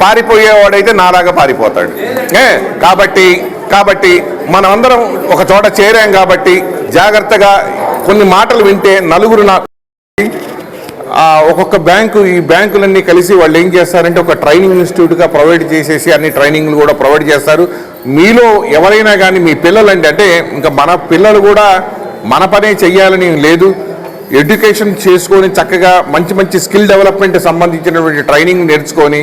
పారిపోయేవాడైతే నాలాగా పారిపోతాడు. ఏ కాబట్టి కాబట్టి మనమందరం ఒక చోట చేరాం కాబట్టి జాగ్రత్తగా కొన్ని మాటలు వింటే నలుగురు నా ఒక్కొక్క బ్యాంకు ఈ బ్యాంకులన్నీ కలిసి వాళ్ళు ఏం చేస్తారంటే ఒక ట్రైనింగ్ ఇన్స్టిట్యూట్గా ప్రొవైడ్ చేసేసి అన్ని ట్రైనింగ్లు కూడా ప్రొవైడ్ చేస్తారు. మీలో ఎవరైనా కానీ మీ పిల్లలండి అంటే ఇంకా మన పిల్లలు కూడా మన పనే చెయ్యాలని లేదు. ఎడ్యుకేషన్ చేసుకొని చక్కగా మంచి మంచి స్కిల్ డెవలప్మెంట్ సంబంధించినటువంటి ట్రైనింగ్ నేర్చుకొని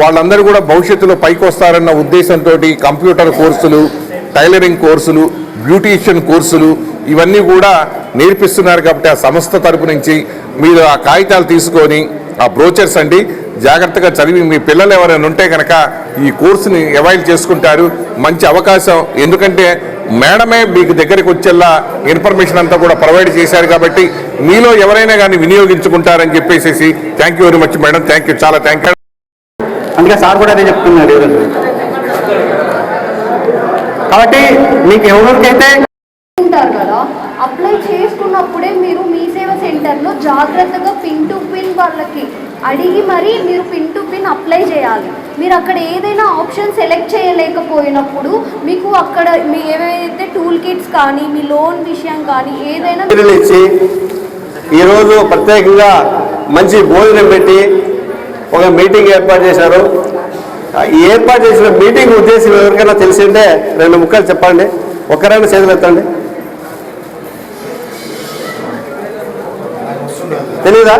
వాళ్ళందరూ కూడా భవిష్యత్తులో పైకి వస్తారన్న ఉద్దేశంతో కంప్యూటర్ కోర్సులు టైలరింగ్ కోర్సులు బ్యూటీషియన్ కోర్సులు ఇవన్నీ కూడా నేర్పిస్తున్నారు కాబట్టి ఆ సంస్థ తరపు నుంచి మీరు ఆ కాగితాలు తీసుకొని ఆ బ్రోచర్స్ అండి జాగ్రత్తగా చదివి మీ పిల్లలు ఎవరైనా ఉంటే కనుక ఈ కోర్సుని అవైల్ చేసుకుంటారు. మంచి అవకాశం. ఎందుకంటే మేడమే మీకు దగ్గరికి వచ్చేలా ఇన్ఫర్మేషన్ అంతా కూడా ప్రొవైడ్ చేశారు కాబట్టి మీలో ఎవరైనా కానీ వినియోగించుకుంటారని చెప్పేసి thank you very much madam thank you చాలా థ్యాంక్ అందుకే సార్ కూడా అదే చెప్తున్నాడు ఈరోజు కాబట్టి మీకు ఎవరికైతే ఉంటారు కదా అప్లై చేసుకున్నప్పుడే మీరు మీ సేవ సెంటర్లో జాగ్రత్తగా పిన్ టు పిన్ వాళ్ళకి అడిగి మరీ మీరు పిన్ టు పిన్ అప్లై చేయాలి. మీరు అక్కడ ఏదైనా ఆప్షన్ సెలెక్ట్ చేయలేకపోయినప్పుడు మీకు అక్కడ మీ ఏవైతే టూల్ కిట్స్ కానీ మీ లోన్ విషయం కానీ ఏదైనా ఈరోజు ప్రత్యేకంగా మంచి భోజనం పెట్టి ఒక మీటింగ్ ఏర్పాటు చేశారు. ఈ ఏర్పాటు చేసిన మీటింగ్ ఉద్దేశం ఎవరికైనా తెలిసిందే రెండు ముక్కలు చెప్పండి. ఒకరైనా చేతులు ఎత్తండి. తెలీదా?